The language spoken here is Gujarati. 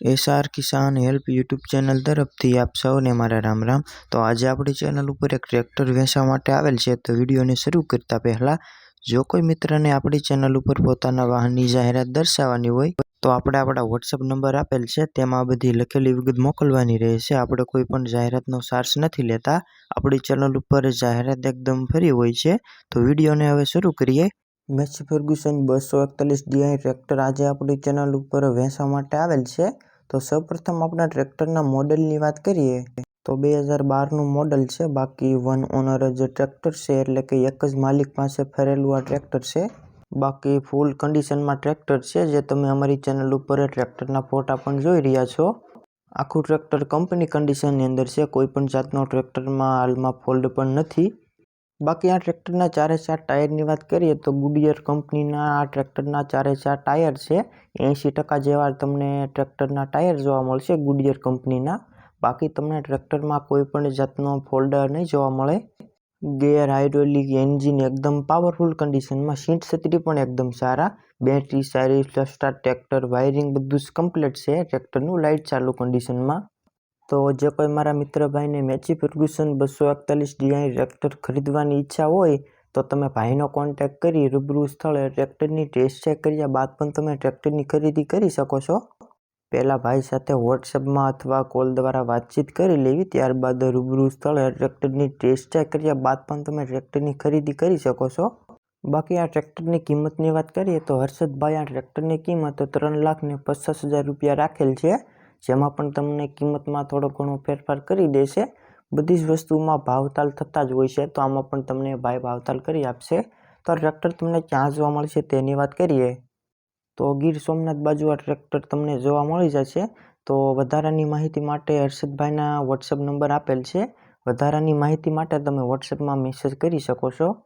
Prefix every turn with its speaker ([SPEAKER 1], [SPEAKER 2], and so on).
[SPEAKER 1] SR Kisan help YouTube channel તરફથી આપ સૌને મારા રામ રામ. તો આજે આપણી ચેનલ ઉપર એક ટ્રેક્ટર વેચવા માટે આવેલ છે, તો વિડીયોને શરૂ કરતા પહેલાં જો કોઈ મિત્રને આપણી ચેનલ ઉપર પોતાના વાહનની જાહેરાત દર્શાવવાની હોય, તો આપણે આપણા વોટ્સઅપ નંબર આપેલ છે, તેમાં બધી લખેલી વિગત મોકલવાની રહેશે. આપણે કોઈ પણ જાહેરાતનો ચાર્જ નથી લેતા. આપણી ચેનલ ઉપર જાહેરાત એકદમ ફરી હોય છે. તો વિડીયોને હવે શરૂ કરીએ. મેસી ફર્ગ્યુસન બસો એકતાલીસ ડીઆઈ ટ્રેક્ટર આજે આપણી ચેનલ ઉપર વેચવા માટે આવેલ છે. તો સૌપ્રથમ આપણા ટ્રેક્ટરના મોડલની વાત કરીએ તો બે હજાર બારનું મોડલ છે. બાકી વન ઓનર જ ટ્રેક્ટર છે, એટલે કે એક જ માલિક પાસે ફરેલું આ ટ્રેક્ટર છે. બાકી ફૂલ કન્ડિશનમાં ટ્રેક્ટર છે, જે તમે અમારી ચેનલ ઉપર ટ્રેક્ટરના ફોટા પણ જોઈ રહ્યા છો. આખું ટ્રેક્ટર કંપની કન્ડિશનની અંદર છે. કોઈ પણ જાતનો ટ્રેક્ટરમાં હાલમાં ફોલ્ડ પણ નથી. બાકી આ ટ્રેક્ટરના ચારે ચાર ટાયરની વાત કરીએ તો ગુડિયર કંપનીના આ ટ્રેક્ટરના ચારે ચાર ટાયર છે. એંશી ટકા જેવા તમને ટ્રેક્ટરના ટાયર જોવા મળશે ગુડિયર કંપનીના. બાકી તમને ટ્રેક્ટરમાં કોઈ પણ જાતનો ફોલ્ડર નહીં જોવા મળે. ગેર હાઇડ્રોલિક એન્જિન એકદમ પાવરફુલ કન્ડિશનમાં સીટ છત્રી પણ એકદમ સારા. બેટરી સારી સ્ટાર ટ્રેક્ટર, વાયરિંગ બધું જ કમ્પ્લીટ છે ટ્રેક્ટરનું લાઇટ ચાલુ કન્ડિશનમાં. તો જે કોઈ મારા મિત્ર ભાઈને મેચી ફર્ગ્યુસન બસો એકતાલીસ ડીઆઈ ટ્રેક્ટર ખરીદવાની ઈચ્છા હોય, તો તમે ભાઈનો કોન્ટેક્ટ કરી રૂબરૂ સ્થળે ટ્રેક્ટરની ટેસ્ટ ચેક કર્યા બાદ પણ તમે ટ્રેક્ટરની ખરીદી કરી શકો છો. પહેલાં ભાઈ સાથે વોટ્સએપમાં અથવા કોલ દ્વારા વાતચીત કરી લેવી, ત્યારબાદ રૂબરૂ સ્થળે ટ્રેક્ટરની ટેસ્ટ ચેક કર્યા બાદ પણ તમે ટ્રેક્ટરની ખરીદી કરી શકો છો. બાકી આ ટ્રેક્ટરની કિંમતની વાત કરીએ તો હર્ષદભાઈ આ ટ્રેક્ટરની કિંમત ત્રણ લાખ ને પચાસ હજાર રૂપિયા રાખેલ છે. જેમાં પણ તમને કિંમતમાં થોડો ઘણો ફેરફાર કરી દેશે. બધી જ વસ્તુમાં ભાવતાલ થતા જ હોય છે, તો આમાં પણ તમને ભાઈ ભાવતાલ કરી આપશે. તો આ ટ્રેક્ટર તમને ક્યાં જોવા મળશે તેની વાત કરીએ. તો ગીર સોમનાથ બાજુ આ ટ્રેક્ટર તમને જોવા મળી જશે. તો વધારાની માહિતી માટે હર્ષદભાઈના વોટ્સઅપ નંબર આપેલ છે. વધારાની માહિતી માટે તમે વોટ્સએપમાં મેસેજ કરી શકો છો.